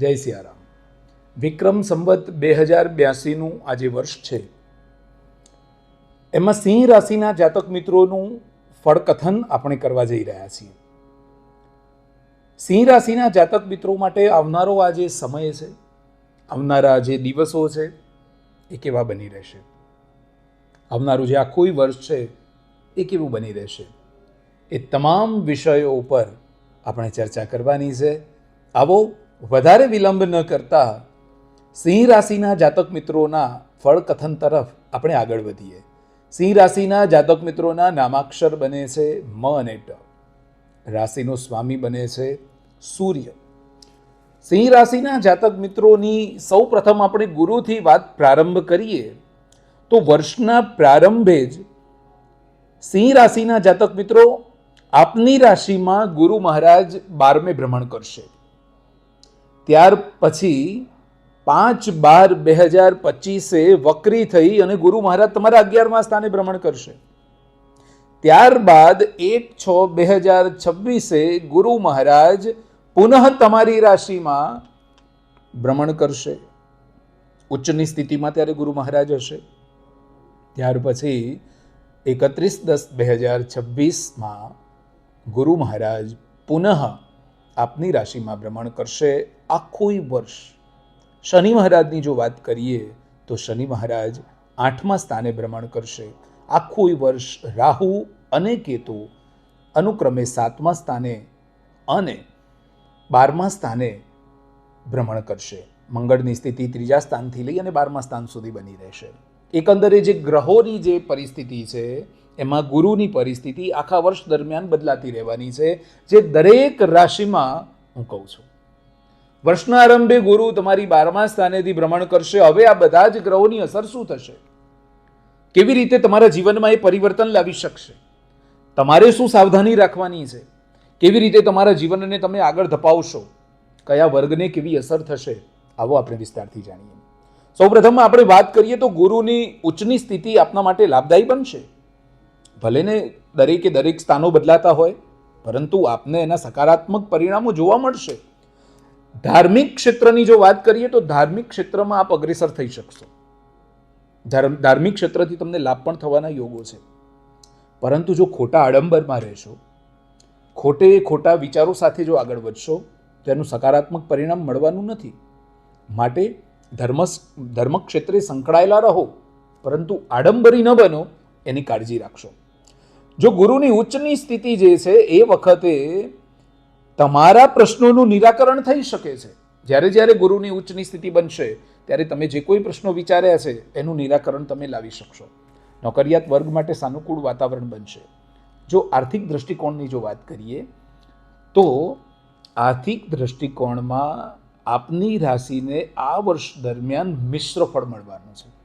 જય સિયારામ. વિક્રમ સંવત બે હજાર બ્યાસીનું આજે વર્ષ છે. એમાં સિંહ રાશિના જાતક મિત્રોનું ફળકથન આપણે કરવા જઈ રહ્યા છીએ. સિંહ રાશિના જાતક મિત્રો માટે આવનારો આ જે સમય છે. આવનારા જે દિવસો છે, એ કેવા બની રહેશે? આવનારું જે આખું વર્ષ છે, એ કેવું બની રહેશે? એ તમામ વિષયો ઉપર આપણે ચર્ચા કરવાની છે. આવો વધારે વિલંબ ન કરતા સિંહ રાશિના જાતક મિત્રોના ફળકથન તરફ આપણે આગળ વધીએ. સિંહ રાશિના જાતક મિત્રોના નામાક્ષર બને છે મ અને ટ. રાશિનો સ્વામી બને છે સૂર્ય. સિંહ રાશિના જાતક મિત્રોની સૌ પ્રથમ આપણે ગુરુથી વાત પ્રારંભ કરીએ તો વર્ષના પ્રારંભે જ સિંહ રાશિના જાતક મિત્રો આપની રાશિમાં ગુરુ મહારાજ બારમે ભ્રમણ કરશે. ત્યાર પછી પાંચ બાર બે હજાર પચીસે વક્રી થઈ અને ગુરુ મહારાજ તમારા અગિયારમા સ્થાને ભ્રમણ કરશે. ત્યારબાદ એક છ બે હજાર છવ્વીસે ગુરુ મહારાજ પુનઃ તમારી રાશિમાં ભ્રમણ કરશે. ઉચ્ચની સ્થિતિમાં ત્યારે ગુરુ મહારાજ હશે. ત્યાર પછી એકત્રીસ દસ બે હજાર છવ્વીસમાં ગુરુ મહારાજ પુનઃ આપની રાશિમાં ભ્રમણ કરશે આખું વર્ષ. શનિ મહારાજની જો વાત કરીએ તો શનિ મહારાજ આઠમા સ્થાને ભ્રમણ કરશે. આખું વર્ષ રાહુ અને કેતુ અનુક્રમે સાતમા સ્થાને અને બારમા સ્થાને ભ્રમણ કરશે. મંગળની સ્થિતિ ત્રીજા સ્થાનથી લઈ અને બારમા સ્થાન સુધી બની રહેશે. એકંદરે જે ગ્રહોની જે પરિસ્થિતિ છે એમાં ગુરુની પરિસ્થિતિ આખા વર્ષ દરમિયાન બદલાતી રહેવાની છે, જે દરેક રાશિમાં હું કહું છું. વર્ષના આરંભે ગુરુ તમારી બારમા સ્થાનેથી ભ્રમણ કરશે. હવે આ બધા જ ગ્રહોની અસર શું થશે? કેવી રીતે તમારા જીવનમાં એ પરિવર્તન લાવી શકશે? તમારે શું સાવધાની રાખવાની છે? કેવી રીતે તમારા જીવનને તમે આગળ ધપાવશો? કયા વર્ગને કેવી અસર થશે? આવો આપણે વિસ્તારથી જાણીએ. સૌપ્રથમ આપણે વાત કરીએ તો ગુરુની ઉચ્ચની સ્થિતિ આપના માટે લાભદાયી બનશે. ભલે ને દરેકે દરેક સ્થાનો બદલાતા હોય, પરંતુ આપને એના સકારાત્મક પરિણામો જોવા મળશે. ધાર્મિક ક્ષેત્રની જો વાત કરીએ તો ધાર્મિક ક્ષેત્રમાં આપ અગ્રેસર થઈ શકશો. ધાર્મિક ક્ષેત્રથી તમને લાભ પણ થવાના યોગો છે. પરંતુ જો ખોટા આડંબરમાં રહેશો, ખોટે ખોટા વિચારો સાથે જો આગળ વધશો, તેનું સકારાત્મક પરિણામ મળવાનું નથી. માટે ધર્મ ધર્મ ક્ષેત્રે સંકળાયેલા રહો, પરંતુ આડંબરી ન બનો, એની કાળજી રાખશો. જો ગુરુની ઉચ્ચની સ્થિતિ જે છે, એ વખતે તમારા પ્રશ્નોનું નિરાકરણ થઈ શકે છે. જ્યારે જ્યારે ગુરુની ઉચ્ચની સ્થિતિ બનશે, ત્યારે તમે જે કોઈ પ્રશ્નો વિચાર્યા છે, એનું નિરાકરણ તમે લાવી શકશો. નોકરિયાત વર્ગ માટે સાનુકૂળ વાતાવરણ બનશે. જો આર્થિક દૃષ્ટિકોણની જો વાત કરીએ, તો આર્થિક દૃષ્ટિકોણમાં આપની રાશિને આ વર્ષ દરમિયાન મિશ્ર ફળ મળવાનું છે.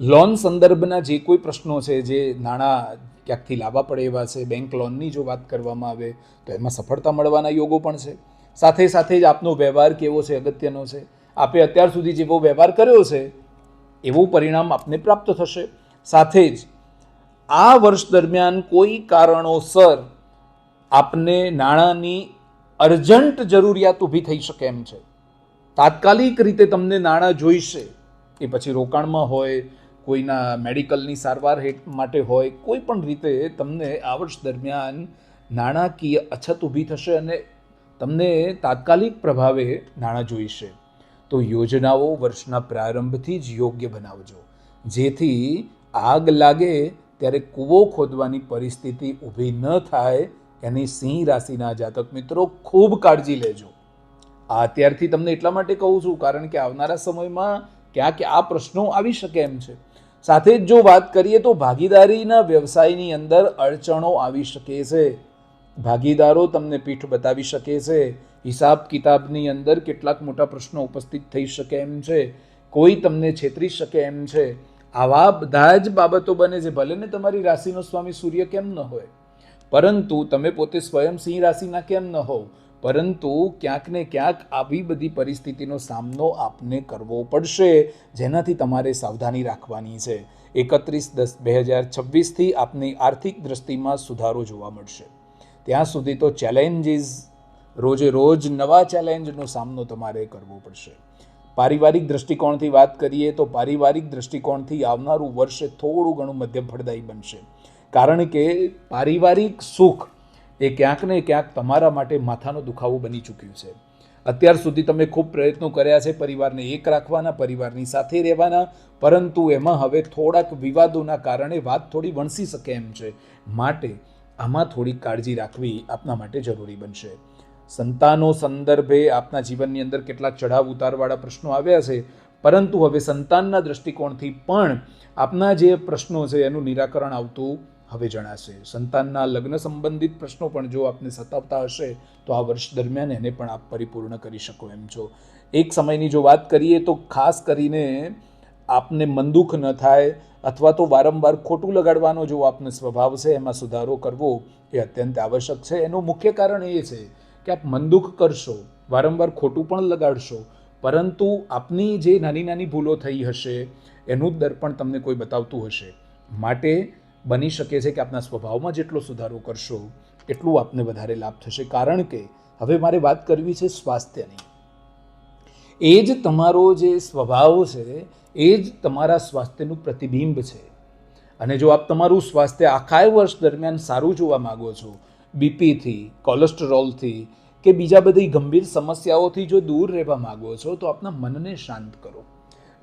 લોન સંદર્ભના જે કોઈ પ્રશ્નો છે, જે નાણાં ક્યાંકથી લાવવા પડે એવા છે બેંક લોનની જો વાત કરવામાં આવે, તો એમાં સફળતા મળવાના યોગો પણ છે. સાથે સાથે જ આપનો વ્યવહાર કેવો છે, અગત્યનો છે. આપે અત્યાર સુધી જેવો વ્યવહાર કર્યો છે, એવું પરિણામ આપને પ્રાપ્ત થશે. સાથે જ આ વર્ષ દરમિયાન કોઈ કારણોસર આપને નાણાંની અર્જન્ટ જરૂરિયાત ઊભી થઈ શકે એમ છે. તાત્કાલિક રીતે તમને નાણાં જોઈશે, એ પછી રોકાણમાં હોય કોઈના મેડિકલની સારવાર હેઠ માટે હોય, કોઈ પણ રીતે તમને આ વર્ષ દરમિયાન નાણાકીય અછત ઊભી થશે અને તમને તાત્કાલિક પ્રભાવે નાણાં જોઈશે. તો યોજનાઓ વર્ષના પ્રારંભથી જ યોગ્ય બનાવજો. જેથી આગ લાગે ત્યારે કૂવો ખોદવાની પરિસ્થિતિ ઊભી ન થાય, એની સિંહ રાશિના જાતક મિત્રો ખૂબ કાળજી લેજો. આ અત્યારથી તમને એટલા માટે કહું છું, કારણ કે આવનારા સમયમાં ક્યાંક આ પ્રશ્નો આવી શકે એમ છે. સાથે જ જો વાત કરીએ તો ભાગીદારીના વ્યવસાયની અંદર અડચણો આવી શકે છે. ભાગીદારો તમને પીઠ બતાવી શકે છે. હિસાબ કિતાબની અંદર કેટલાક મોટા પ્રશ્નો ઉપસ્થિત થઈ શકે એમ છે. કોઈ તમને છેતરી શકે એમ છે. આવા બધા જ બાબતો બને છે. ભલે ને તમારી રાશિનો સ્વામી સૂર્ય કેમ ન હોય. પરંતુ તમે પોતે સ્વયં સિંહ રાશિના કેમ ન હોવ? પરંતુ ક્યાંક ને ક્યાંક આવી બધી પરિસ્થિતિનો સામનો આપને કરવો પડશે, જેનાથી તમારે સાવધાની રાખવાની છે. એકત્રીસ દસ બે હજાર છવ્વીસથી આપની આર્થિક દ્રષ્ટિમાં સુધારો જોવા મળશે. ત્યાં સુધી તો ચેલેન્જીસ, રોજે રોજ નવા ચેલેન્જનો સામનો તમારે કરવો પડશે. પારિવારિક દૃષ્ટિકોણથી વાત કરીએ તો પારિવારિક દૃષ્ટિકોણથી આવનારું વર્ષ થોડું ઘણું મધ્યમ ફળદાયી બનશે. કારણ કે પારિવારિક સુખ એ ક્યાંક ને ક્યાંક તમારા માટે માથાનો દુખાવો બની ચૂક્યું છે. અત્યાર સુધી તમે ખૂબ પ્રયત્નો કર્યા છે પરિવારને એક રાખવાના, પરિવારની સાથે રહેવાના, પરંતુ એમાં હવે થોડાક વિવાદોના કારણે વાત થોડી વણસી શકે એમ છે. માટે આમાં થોડી કાળજી રાખવી આપના માટે જરૂરી બનશે. સંતાનો સંદર્ભે આપના જીવનની અંદર કેટલાક ચઢાવ ઉતારવાળા પ્રશ્નો આવ્યા છે, પરંતુ હવે સંતાનના દૃષ્ટિકોણથી પણ આપના જે પ્રશ્નો છે એનું નિરાકરણ આવતું હવે જણાશે. સંતાનના લગ્ન સંબંધિત પ્રશ્નો પણ જો આપને સતાવતા હશે, તો આ વર્ષ દરમિયાન એને પણ આપ પરિપૂર્ણ કરી શકો એમ છો. એક સમયની જો વાત કરીએ, તો ખાસ કરીને આપને મનદુખ ન થાય અથવા તો વારંવાર ખોટું લગાડવાનો જો આપનો સ્વભાવ છે, એમાં સુધારો કરવો એ અત્યંત આવશ્યક છે. એનું મુખ્ય કારણ એ છે કે આપ મનદુખ કરશો, વારંવાર ખોટું પણ લગાડશો, પરંતુ આપની જે નાની નાની ભૂલો થઈ હશે, એનું દર્પણ તમને કોઈ બતાવતું હશે. માટે બની શકે છે કે આપના સ્વભાવમાં જેટલો સુધારો કરશો, એટલું આપને વધારે લાભ થશે. કારણ કે હવે મારે વાત કરવી છે સ્વાસ્થ્યની. એ જ તમારો જે સ્વભાવ છે, એ જ તમારા સ્વાસ્થ્યનું પ્રતિબિંબ છે. અને જો આપ તમારું સ્વાસ્થ્ય આખા વર્ષ દરમિયાન સારું જોવા માગો છો બીપીથી કોલેસ્ટ્રોલથી કે બીજા બધી ગંભીર સમસ્યાઓથી જો દૂર રહેવા માગો છો, તો આપના મનને શાંત કરો.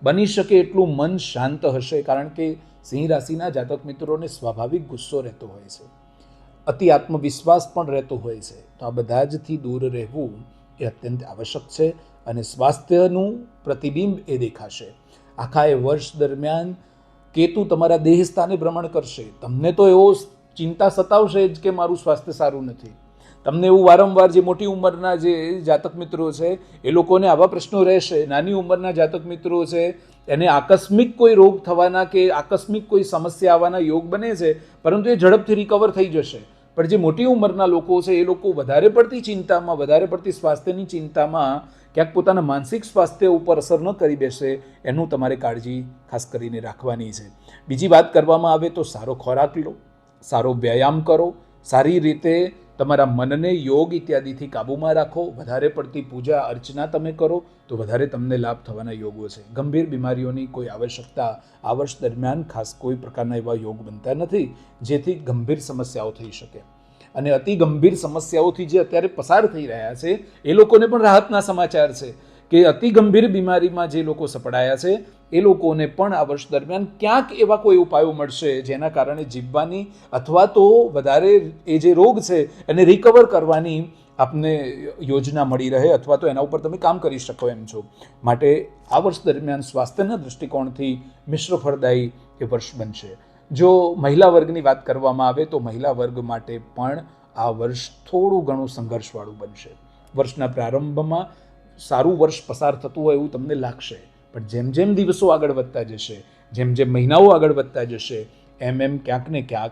બની શકે એટલું મન શાંત હશે, કારણ કે સિંહ રાશિના જાતક મિત્રોને સ્વાભાવિક ગુસ્સો રહેતો હોય છે. અતિ આત્મવિશ્વાસ પણ રહેતો હોય છે. તો આ બધા જથી દૂર રહેવું એ અત્યંત આવશ્યક છે અને સ્વાસ્થ્યનું પ્રતિબિંબ એ દેખાશે. આખા એ વર્ષ દરમિયાન કેતુ તમારા દેહ સ્થાને ભ્રમણ કરશે. તમને તો એવો ચિંતા સતાવશે જ કે મારું સ્વાસ્થ્ય સારું નથી. તમને એવું વારંવાર જે મોટી ઉંમરના જે જાતક મિત્રો છે, એ લોકોને આવા પ્રશ્નો રહેશે. નાની ઉંમરના જાતક મિત્રો છે, એને આકસ્મિક કોઈ રોગ થવાના કે આકસ્મિક કોઈ સમસ્યા આવવાના યોગ બને છે, પરંતુ એ ઝડપથી રિકવર થઈ જશે. પણ જે મોટી ઉંમરના લોકો છે, એ લોકો વધારે પડતી ચિંતામાં, વધારે પડતી સ્વાસ્થ્યની ચિંતામાં ક્યાંક પોતાના માનસિક સ્વાસ્થ્ય ઉપર અસર ન કરી બેસે, એનું તમારે કાળજી ખાસ કરીને રાખવાની છે. બીજી વાત કરવામાં આવે તો સારો ખોરાક લો, સારો વ્યાયામ કરો, સારી રીતે તમારા મનને યોગ ઇત્યાદિથી કાબૂમાં રાખો, વધારે પડતી પૂજા, અર્ચના તમે કરો, તો વધારે તમને લાભ થવાના યોગો છે. ગંભીર બીમારીઓની કોઈ આવશ્યકતા આ વર્ષ દરમિયાન ખાસ કોઈ પ્રકારના એવા યોગ બનતા નથી, જેથી ગંભીર સમસ્યાઓ થઈ શકે. અને અતિ ગંભીર સમસ્યાઓથી જે અત્યારે પસાર થઈ રહ્યા છે, એ લોકોને પણ રાહતના સમાચાર છે. કે અતિ ગંભીર બીમારીમાં જે લોકો સપડાયા છે, એ લોકોને પણ આ વર્ષ દરમિયાન ક્યાંક એવા કોઈ ઉપાયો મળશે જેના કારણે જીવવાની અથવા તો વધારે એ જે રોગ છે એને રિકવર કરવાની આપને યોજના મળી રહે અથવા તો એના ઉપર તમે કામ કરી શકો એમ છો. માટે આ વર્ષ દરમિયાન સ્વાસ્થ્યના દૃષ્ટિકોણથી મિશ્ર ફળદાયી એ વર્ષ બનશે. જો મહિલા વર્ગની વાત કરવામાં આવે તો મહિલા વર્ગ માટે પણ આ વર્ષ થોડું ઘણું સંઘર્ષવાળું બનશે. વર્ષના પ્રારંભમાં સારું વર્ષ પસાર થતું હોય એવું તમને લાગશે. પણ જેમ જેમ દિવસો આગળ વધતા જશે, જેમ જેમ મહિનાઓ આગળ વધતા જશે, એમ એમ ક્યાંક ને ક્યાંક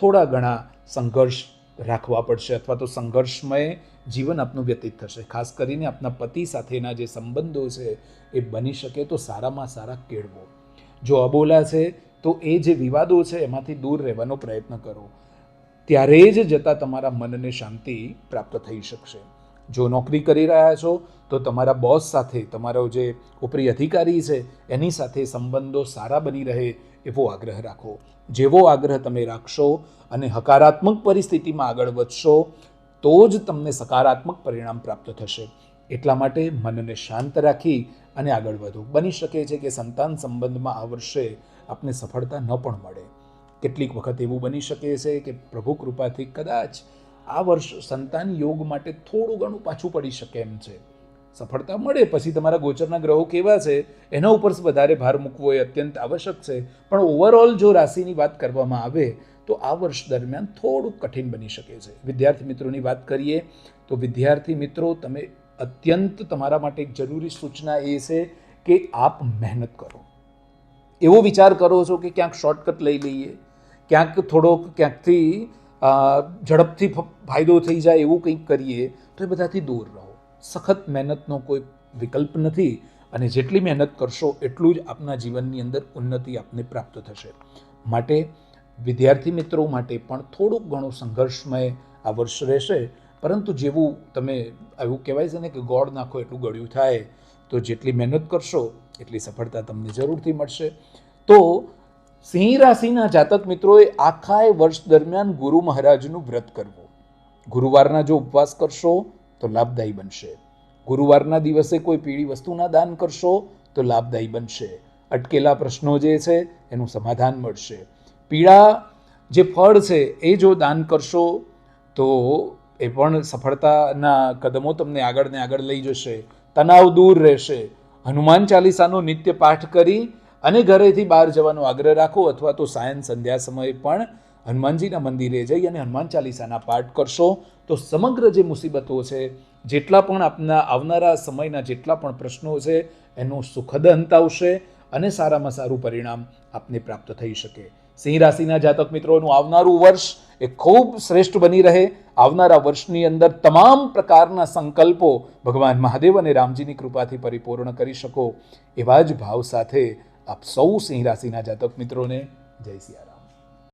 થોડા ઘણા સંઘર્ષ રાખવા પડશે અથવા તો સંઘર્ષમય જીવન આપનું વ્યતીત થશે. ખાસ કરીને આપના પતિ સાથેના જે સંબંધો છે એ બની શકે તો સારામાં સારા કેળવો. જો અબોલા છે તો એ જે વિવાદો છે એમાંથી દૂર રહેવાનો પ્રયત્ન કરો. ત્યારે જ જતાં તમારા મનને શાંતિ પ્રાપ્ત થઈ શકશે. જો નોકરી કરી રહ્યા છો, તો તમારા બોસ સાથે, તમારો જે ઉપરી અધિકારી છે, એની સાથે સંબંધો સારા બની રહે એવો આગ્રહ રાખો. જેવો આગ્રહ તમે રાખશો અને હકારાત્મક પરિસ્થિતિમાં આગળ વધશો, તો જ તમને સકારાત્મક પરિણામ પ્રાપ્ત થશે. એટલા માટે મનને શાંત રાખી અને આગળ વધો. બની શકે છે કે સંતાન સંબંધમાં આ વર્ષે આપને સફળતા ન પણ મળે. કેટલીક વખત એવું બની શકે છે કે પ્રભુ કૃપાથી કદાચ આ વર્ષ સંતાન યોગ માટે થોડું ઘણું પાછું પડી શકે એમ છે. સફળતા મળે પછી તમારા ગોચરના ગ્રહો કેવા છે, એના ઉપર વધારે ભાર મૂકવો એ અત્યંત આવશ્યક છે. પણ ઓવરઓલ જો રાશિની વાત કરવામાં આવે, તો આ વર્ષ દરમિયાન થોડું કઠિન બની શકે છે. વિદ્યાર્થી મિત્રોની વાત કરીએ, તો વિદ્યાર્થી મિત્રો, તમે અત્યંત તમારા માટે એક જરૂરી સૂચના એ છે કે આપ મહેનત કરો. એવો વિચાર કરો છો કે ક્યાંક શોર્ટકટ લઈ લઈએ, ક્યાંક થોડોક, ક્યાંકથી ઝડપથી ફાયદો થઈ જાય એવું કંઈક કરીએ, તો એ બધાથી દૂર રહો. સખત મહેનતનો કોઈ વિકલ્પ નથી અને જેટલી મહેનત કરશો એટલું જ આપના જીવનની અંદર ઉન્નતિ આપને પ્રાપ્ત થશે. માટે વિદ્યાર્થી મિત્રો માટે પણ થોડુંક ઘણું સંઘર્ષમય આ વર્ષ રહેશે, પરંતુ જેવું તમે એવું કહેવાય છે ને કે ગોળ નાખો એટલું ગળ્યું થાય, તો જેટલી મહેનત કરશો એટલી સફળતા તમને જરૂરથી મળશે. તો સિંહ રાશિના જાતક મિત્રોએ આખા વર્ષ દરમિયાન ગુરુ મહારાજનું વ્રત કરવું. ગુરુવારના જો ઉપવાસ કરશો, તો લાભદાયી બનશે. ગુરુવારના દિવસે કોઈ પીળી વસ્તુના દાન કરશો, તો લાભદાયી બનશે. અટકેલા પ્રશ્નો જે છે, એનું સમાધાન મળશે. પીળા જે ફળ છે, એ જો દાન કરશો, તો એ પણ સફળતાના કદમો તમને આગળ ને આગળ લઈ જશે. તણાવ દૂર રહેશે. હનુમાન ચાલીસાનો નિત્ય પાઠ કરી અને ઘરેથી બહાર જવાનો આગ્રહ રાખો અથવા તો સાયન સંધ્યા સમયે પણ હનુમાનજીના મંદિરે જઈ અને હનુમાન ચાલીસાના પાઠ કરશો. તો સમગ્ર જે મુસીબતો છે, જેટલા પણ આપના આવનારા સમયના જેટલા પણ પ્રશ્નો છે, એનો સુખદ અંત આવશે અને સારામાં સારું પરિણામ આપને પ્રાપ્ત થઈ શકે. સિંહ રાશિના જાતક મિત્રોનું આવનારું વર્ષ એ ખૂબ શ્રેષ્ઠ બની રહે. આવનારા વર્ષની અંદર તમામ પ્રકારના સંકલ્પો ભગવાન મહાદેવ અને રામજીની કૃપાથી પરિપૂર્ણ કરી શકો. એવા જ ભાવ સાથે આપ સૌ સિંહ રાશિના જાતક મિત્રોને જય સિયારામ.